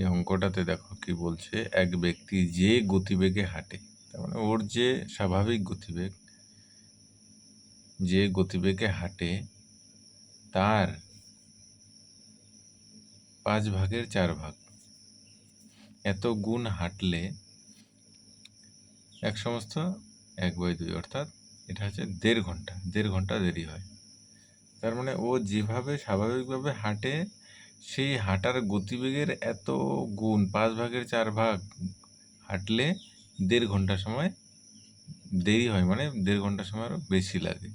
এই অঙ্কটাতে দেখো কি বলছে, এক ব্যক্তি যে গতিবেগে হাঁটে, তার মানে ওর যে স্বাভাবিক গতিবেগ, যে গতিবেগে হাঁটে, তার পাঁচ ভাগের চার ভাগ। এত গুণ হাঁটলে এক সমস্ত এক বাই দুই, অর্থাৎ এটা হচ্ছে দেড় ঘণ্টা দেড় ঘণ্টা দেরি হয়। তার মানে ও যেভাবে স্বাভাবিকভাবে হাঁটে সেই হাঁটার গতিবেগের এত গুণ, পাঁচ ভাগের চার ভাগ হাঁটলে দেড় ঘণ্টা সময় দেরি হয় মানে দেড় ঘণ্টা সময় আরও বেশি লাগে।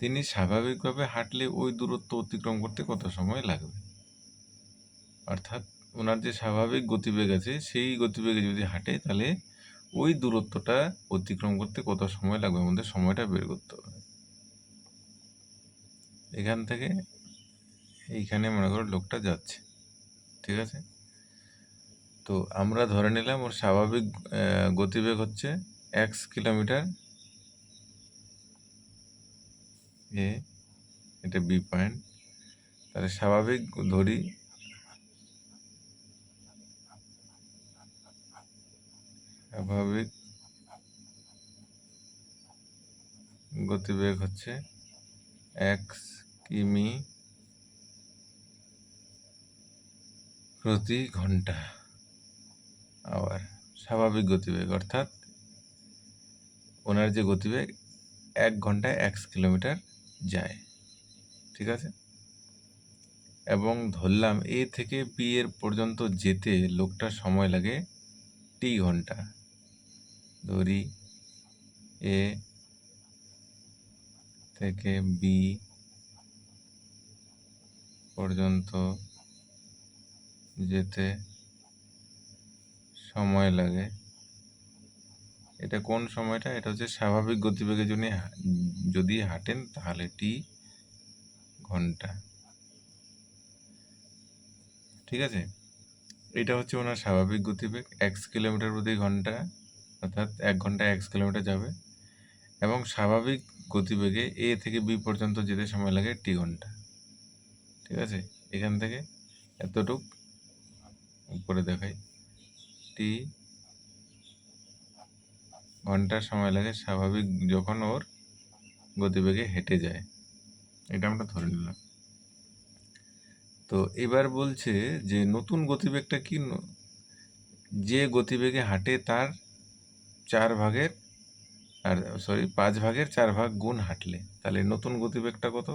তিনি স্বাভাবিকভাবে হাঁটলে ওই দূরত্ব অতিক্রম করতে কত সময় লাগবে? অর্থাৎ ওনার যে স্বাভাবিক গতিবেগ আছে, সেই গতিবেগে যদি হাঁটে, তাহলে ওই দূরত্বটা অতিক্রম করতে কত সময় লাগবে? আমাদের সময়টা বের করতে হবে। এখান থেকে এইখানে মনে করো লোকটা যাচ্ছে, ঠিক আছে? তো আমরা ধরে নিলাম ওর স্বাভাবিক গতিবেগ হচ্ছে এক্স কিলোমিটার এ এটা বি পয়েন্ট তাহলে স্বাভাবিক ধরি স্বাভাবিক গতিবেগ হচ্ছে এক্স কিমি প্রতি ঘণ্টা। আবার স্বাভাবিক গতিবেগ, অর্থাৎ ওনার যে গতিবেগ, এক ঘন্টায় এক্স কিলোমিটার যায়। ঠিক আছে? এবং ধরলাম এ থেকে বি এর পর্যন্ত যেতে লোকটার সময় লাগে টি ঘণ্টা। ধরি এ থেকে বি পর্যন্ত যেতে সময় লাগে। এটা কোন সময়টা? এটা হচ্ছে স্বাভাবিক গতিবেগে জন্য যদি হাঁটেন তাহলে টি ঘণ্টা। ঠিক আছে? এটা হচ্ছে ওনার স্বাভাবিক গতিবেগ। এক্স কিলোমিটার প্রতি ঘণ্টা, অর্থাৎ এক ঘন্টায় এক্স কিলোমিটার যাবে। এবং স্বাভাবিক গতিবেগে এ থেকে বি পর্যন্ত যেতে সময় লাগে টি ঘণ্টা। ঠিক আছে? এখান থেকে এতটুক। উপরে দেখাই। টি ঘণ্টার সময় লাগে স্বাভাবিক যখন ওর গতিবেগে হেঁটে যায়। এটা আমরা ধরে নিলাম। তো এবার বলছে যে নতুন গতিবেগটা কি যে গতিবেগে হাঁটে তার চার ভাগের আর সরি, পাঁচ ভাগের চার ভাগ গুণ হাঁটলে। তাহলে নতুন গতিবেগটা কত?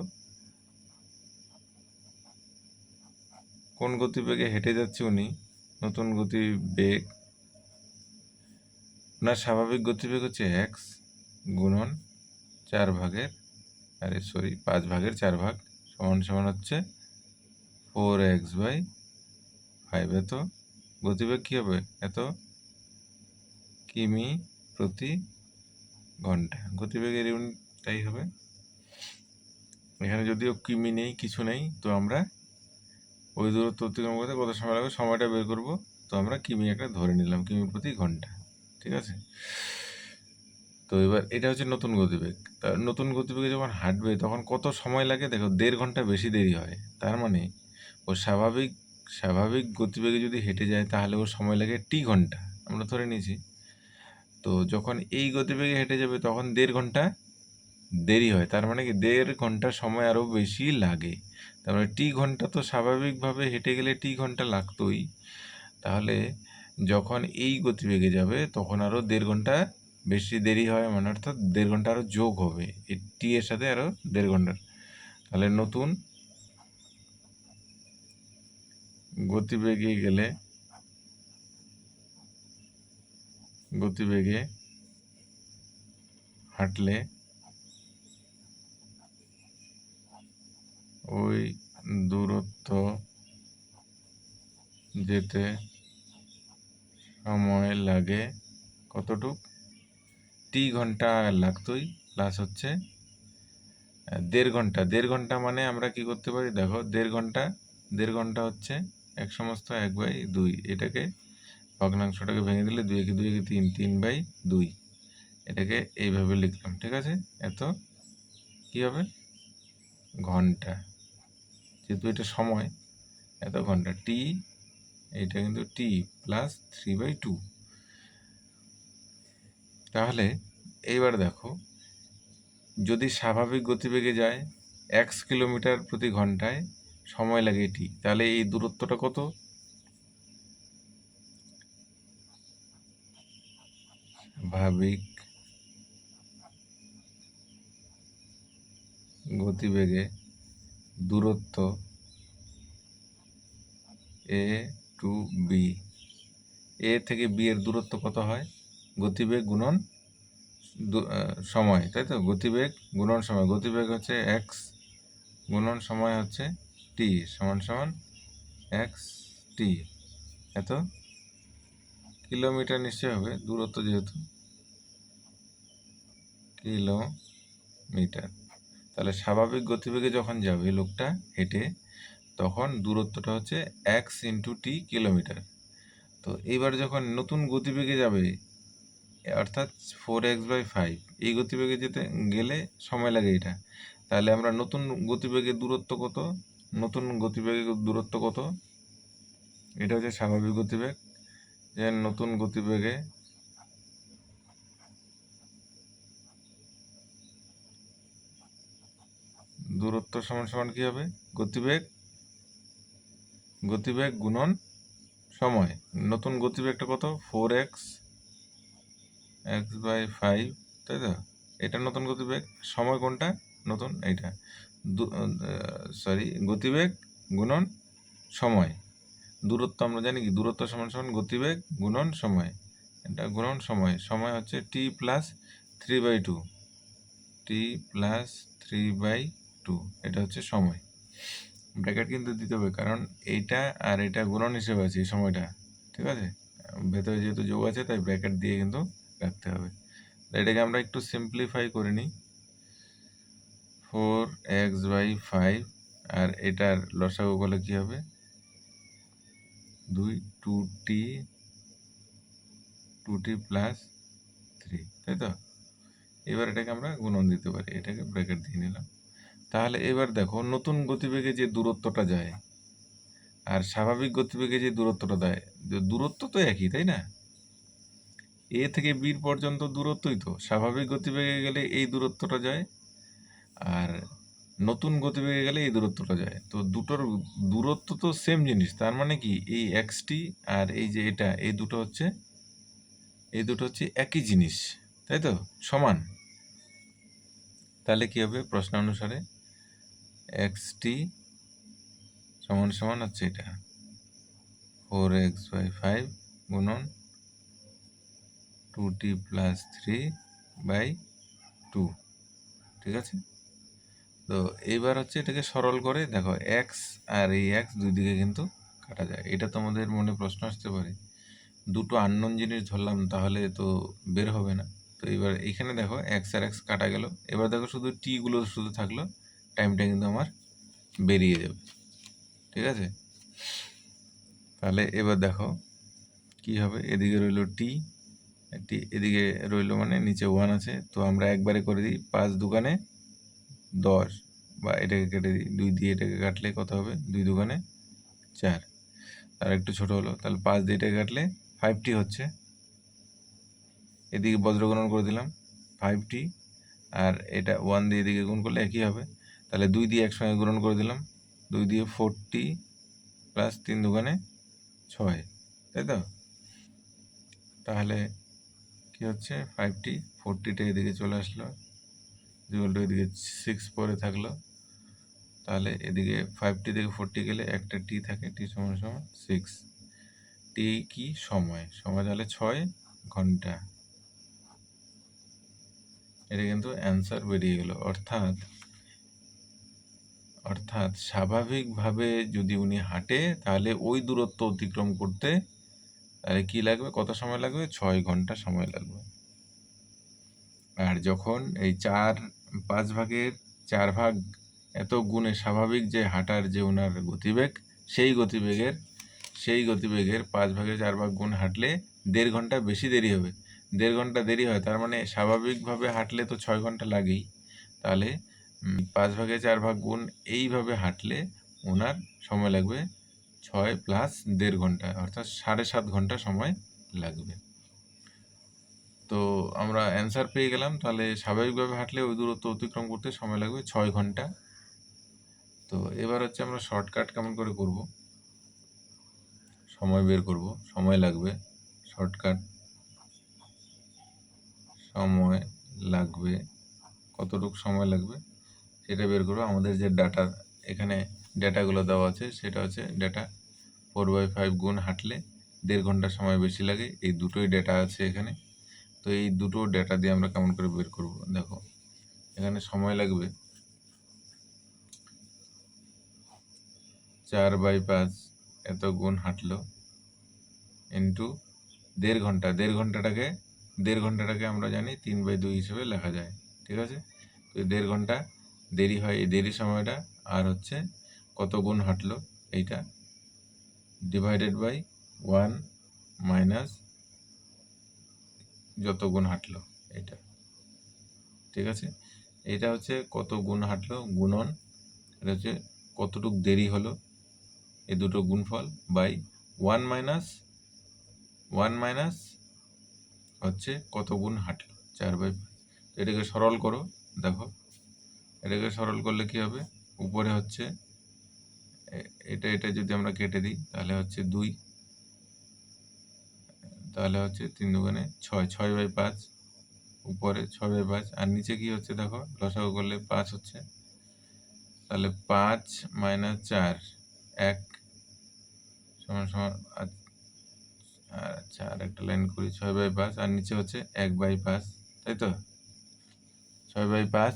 কোন গতিবেগে হেঁটে যাচ্ছে উনি? নতুন গতিবেগ ওনার স্বাভাবিক গতিবেগ হচ্ছে এক্স গুণন চার ভাগের, আরে সরি পাঁচ ভাগের চার ভাগ সমান সমান হচ্ছে ফোর এক্স বাই ফাইভ এত গতিবেগ কী হবে? এত কিমি প্রতি ঘণ্টা। গতিবেগের ইউনিটটাই হবে। এখানে যদিও কিমি নেই, কিছু নেই, তো আমরা ওই দূরত্ব অতিক্রম করতে কত সময় লাগবে? সময়টা বের করব। তো আমরা কিমি একটা ধরে নিলাম, কিমি প্রতি ঘণ্টা, ঠিক আছে? তো এবার এটা হচ্ছে নতুন গতিবেগ। নতুন গতিবেগে যখন হাঁটবে, তখন কত সময় লাগে? দেখো, দেড় ঘণ্টা বেশি দেরি হয়। তার মানে ও স্বাভাবিক স্বাভাবিক গতিবেগে যদি হেঁটে যায়, তাহলে ওর সময় লাগে টি ঘণ্টা। আমরা ধরে নিয়েছি। তো যখন এই গতিবেগে হেঁটে যাবে, তখন দেড় ঘণ্টা দেরি হয়। তার মানে কি, দেড় ঘণ্টা সময় আরও বেশি লাগে। তার মানে টি ঘণ্টা তো স্বাভাবিকভাবে হেঁটে গেলে টি ঘণ্টা লাগতোই। তাহলে যখন এই গতিবেগে যাবে, তখন আরও দেড় ঘণ্টা বেশি দেরি হয় মানে অর্থাৎ দেড় ঘণ্টা আরও যোগ হবে। এই টি এর সাথে আরও দেড় ঘণ্টার তাহলে নতুন গতিবেগে গেলে, গতিবেগে হাঁটলে ওই দূরত্ব যেতে সময় লাগে কতটুক? টি ঘণ্টা লাগতোই প্লাস হচ্ছে দেড় ঘণ্টা। দেড় ঘণ্টা মানে আমরা কি করতে পারি? দেখো, দেড় ঘণ্টা দেড় ঘণ্টা হচ্ছে এক সমস্ত এক বাই দুই। এটাকে ভগ্নাংশটাকে ভেঙে দিলে দুই একে দুই একে তিন তিন বাই দুই। এটাকে এইভাবে লিখলাম, ঠিক আছে? এত কী হবে? ঘণ্টা। যেহেতু এটা সময়, এত ঘণ্টা টি এটা কিন্তু T plus three by two তাহলে এইবার দেখো, যদি স্বাভাবিক গতিবেগে যায় এক্স কিলোমিটার প্রতি ঘন্টায় সময় লাগে টি তাহলে এই দূরত্বটা কত? স্বাভাবিক গতিবেগে দূরত্ব এ টু বি এ থেকে বি এর দূরত্ব কত হয়? গতিবেগ গুণন সময়, তাই তো? গতিবেগ গুণন সময়। গতিবেগ হচ্ছে এক্স গুণন সময় হচ্ছে টি সমান সমান এক্স টি এত? কিলোমিটার নিশ্চয় হবে দূরত্ব যেহেতু। কিলোমিটার। তাহলে স্বাভাবিক গতিবেগে যখন যাবে লোকটা হেঁটে, তখন দূরত্বটা হচ্ছে এক্স ইন্টু টি কিলোমিটার তো এইবার যখন নতুন গতিবেগে যাবে, অর্থাৎ ফোর এক্স বাই ফাইভ এই গতিবেগে যেতে গেলে সময় লাগে এটা। তাহলে আমরা নতুন গতিবেগে দূরত্ব কত? নতুন গতিবেগে দূরত্ব কত? এটা হচ্ছে স্বাভাবিক গতিবেগ। যে নতুন গতিবেগে দূরত্ব সমান সমান কি হবে? গতিবেগ গতিবেগ গুণন সময়। নতুন গতিবেগটা কত? Four X X by five, তাই তো? এটা নতুন গতিবেগ, সময় কোনটা? নতুন এইটা। সরি, গতিবেগ গুণন সময়। দূরত্ব আমরা জানি কি? দূরত্ব সমান সমান গতিবেগ গুণন সময়। এটা গুণন সময়। সময় হচ্ছে T plus three by two T plus three by two এটা হচ্ছে সময়। ব্র্যাকেট কিন্তু দিতে হবে, কারণ এইটা আর এটা গুণন হিসেবে আছে এই সময়টা, ঠিক আছে? ভেতরে যেহেতু যোগ আছে, তাই ব্র্যাকেট দিয়ে কিন্তু রাখতে হবে। এটাকে আমরা একটু সিম্পলিফাই করে নিই। ফোর এক্স বাই ফাইভ আর এটার লসাগু করলে কী হবে? দুই two T two T plus three তাই তো? এবার এটাকে আমরা গুণন দিতে পারি, এটাকে ব্র্যাকেট দিয়ে নিলাম। তাহলে এবার দেখো, নতুন গতিবেগে যে দূরত্বটা যায় আর স্বাভাবিক গতিবেগে যে দূরত্বটা দেয় দূরত্ব তো একই, তাই না? এ থেকে বির পর্যন্ত দূরত্বই তো। স্বাভাবিক গতিবেগে গেলে এই দূরত্বটা যায় আর নতুন গতিবেগে গেলে এই দূরত্বটা যায়। তো দুটোর দূরত্ব তো সেম জিনিস, তার মানে কি এই এক্সটি আর এই যে এটা, এই দুটো হচ্ছে, এই দুটো হচ্ছে একই জিনিস, তাই তো? সমান। তাহলে কি হবে? প্রশ্ন অনুসারে এক্সটি সমান সমান হচ্ছে এটা। ফোর এক্স বাই ফাইভ গুণন two T plus three by two ঠিক আছে? তো এইবার হচ্ছে এটাকে সরল করে দেখো এক্স আর এই এক্স দুই দিকে কিন্তু কাটা যায়। এটা তোমাদের মনে প্রশ্ন আসতে পারে, দুটো আননোন জিনিস ধরলাম তাহলে তো বের হবে না। তো এবার এখানে দেখো এক্স আর এক্স কাটা গেল। এবার দেখো শুধু টিগুলো শুধু থাকল। টাইমটা কিন্তু আমার বেরিয়ে যাবে। ঠিক আছে? তাহলে এবার দেখো কি হবে। এদিকে রইল টি টি এদিকে রইল মানে নিচে ওয়ান আছে। তো আমরা একবারে করে দিই পাঁচ দোকানে দশ বা এটাকে কেটে দিই। দুই দিয়ে এটাকে কাটলে কত হবে? দুই দোকানে চার। আর একটু ছোট হলো। তাহলে পাঁচ দিয়ে এটাকে কাটলে ফাইভটি হচ্ছে। এদিকে বজ্রগণন করে দিলাম ফাইভটি আর এটা ওয়ান দিয়ে এদিকে গুণ করলে একই হবে। তাহলে দুই দিয়ে একসঙ্গে গ্রহণ করে দিলাম। দুই দিয়ে ফোরটি প্লাস তিন দোকানে ছয়, তাই তো? তাহলে কি হচ্ছে? ফাইভটি, ফোরটিটা এদিকে চলে আসলো। ইকুয়াল এদিকে সিক্স পরে থাকল। তাহলে এদিকে ফাইভটি থেকে ফোরটি গেলে একটা টি থাকে, টি সমান সমান সিক্স টি কি? সময়। সময় তাহলে ছয় ঘণ্টা। এটা কিন্তু অ্যান্সার বেরিয়ে গেল। অর্থাৎ অর্থাৎ স্বাভাবিকভাবে যদি উনি হাঁটে, তাহলে ওই দূরত্ব অতিক্রম করতে তাহলে কি লাগবে? কত সময় লাগবে? ছয় ঘণ্টা সময় লাগবে। আর যখন এই চার পাঁচ ভাগের চার ভাগ এত গুণে স্বাভাবিক যে হাঁটার যে ওনার গতিবেগ, সেই গতিবেগের সেই গতিবেগের পাঁচ ভাগের চার ভাগ গুণ হাঁটলে দেড় ঘণ্টা বেশি দেরি হবে। দেড় ঘণ্টা দেরি হয়, তার মানে স্বাভাবিকভাবে হাঁটলে তো ছয় ঘণ্টা লাগেই। তাহলে পাঁচ ভাগে চার ভাগ গুণ এইভাবে হাঁটলে ওনার সময় লাগবে ছয় প্লাস দেড় ঘণ্টা, অর্থাৎ সাড়ে সাত ঘণ্টা সময় লাগবে। তো আমরা অ্যান্সার পেয়ে গেলাম, তাহলে স্বাভাবিকভাবে হাঁটলে ওই দূরত্ব অতিক্রম করতে সময় লাগবে ছয় ঘণ্টা। তো এবার হচ্ছে আমরা শর্টকাট কেমন করে করব? সময় বের করব, সময় লাগবে, শর্টকাট। সময় লাগবে, কতটুকু সময় লাগবে? সেটা বের করব। আমাদের যে ডাটা এখানে ডেটাগুলো দেওয়া আছে, সেটা হচ্ছে ডেটা ফোর বাই ফাইভ গুণ হাঁটলে দেড় ঘণ্টা সময় বেশি লাগে। এই দুটোই ডেটা আছে এখানে। তো এই দুটো ডেটা দিয়ে আমরা কেমন করে বের করব? দেখো, এখানে সময় লাগবে চার বাই পাঁচ এত গুণ হাঁটলো ইন্টু দেড় ঘণ্টা। দেড় ঘন্টাটাকে দেড় ঘন্টাটাকে আমরা জানি তিন বাই দুই হিসেবে লেখা যায়। ঠিক আছে? তো দেড় ঘণ্টা দেরি হয়, এই দেরি সময়টা, আর হচ্ছে কত গুণ হাঁটলো, এইটা ডিভাইডেড বাই ওয়ান মাইনাস যত গুণ হাঁটলো এটা ঠিক আছে? এটা হচ্ছে কত গুণ হাঁটলো, গুণন, এটা হচ্ছে কতটুক দেরি হলো এই দুটো গুণফল by one minus one minus হচ্ছে কত গুণ হাঁটলো, চার বাই এটাকে সরল করো, দেখো। এটাকে সরল করলে কি হবে? উপরে হচ্ছে এটা এটা যদি আমরা কেটে দিই, তাহলে হচ্ছে দুই, তাহলে হচ্ছে তিন দুগুণে ছয় ছয় বাই পাঁচ, উপরে ছয় বাই পাঁচ, আর নিচে কি হচ্ছে দেখো, লসাগু করলে পাঁচ হচ্ছে, তাহলে পাঁচ মাইনাস চার, এক, সমান সমান আচ্ছা আর একটা লাইন করি, ছয় বাই পাঁচ, আর নিচে হচ্ছে এক বাই পাঁচ, তাই তো? ছয় বাই পাঁচ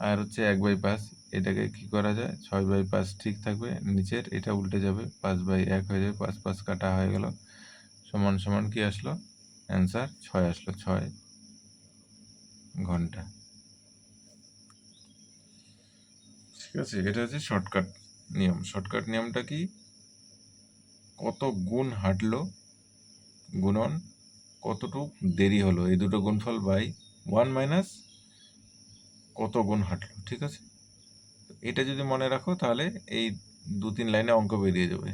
আর হচ্ছে এক বাই পাঁচ এটাকে কি করা যায়? ছয় বাই পাঁচ ঠিক থাকবে, নিচের এটা উল্টে যাবে, পাঁচ বাই এক হয়ে যাবে, পাঁচ পাঁচ কাটা হয়ে গেল। সমান সমান কি আসলো? অ্যান্সার ছয় আসলো, ছয় ঘণ্টা। ঠিক আছে, এটা হচ্ছে শর্টকাট নিয়ম। শর্টকাট নিয়মটা কি? কত গুণ হাঁটলো, গুণন কতটুক দেরি হলো? এই দুটো গুণফল বাই ওয়ান মাইনাস কত গুণ হাঁটলো, ঠিক আছে? এটা যদি মনে রাখো, তাহলে এই দু তিন লাইনে অঙ্ক বেরিয়ে যাবে।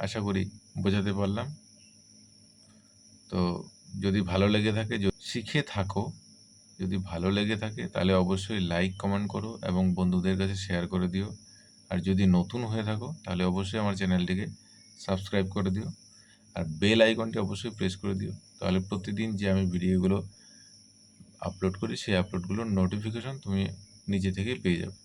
আশা করি বোঝাতে পারলাম। তো যদি ভালো লেগে থাকে শিখে থাকো, যদি ভালো লেগে থাকে, তাহলে অবশ্যই লাইক, কমেন্ট করো এবং বন্ধুদের কাছে শেয়ার করে দিও। আর যদি নতুন হয়ে থাকো, তাহলে অবশ্যই আমার চ্যানেলটিকে সাবস্ক্রাইব করে দিও। আর বেল আইকনটি অবশ্যই প্রেস করে দিও। তাহলে প্রতিদিন যে আমি ভিডিওগুলো আপলোড করি সেই আপলোডগুলোর নোটিফিকেশন তুমি নিজে থেকেই পেয়ে যাবে।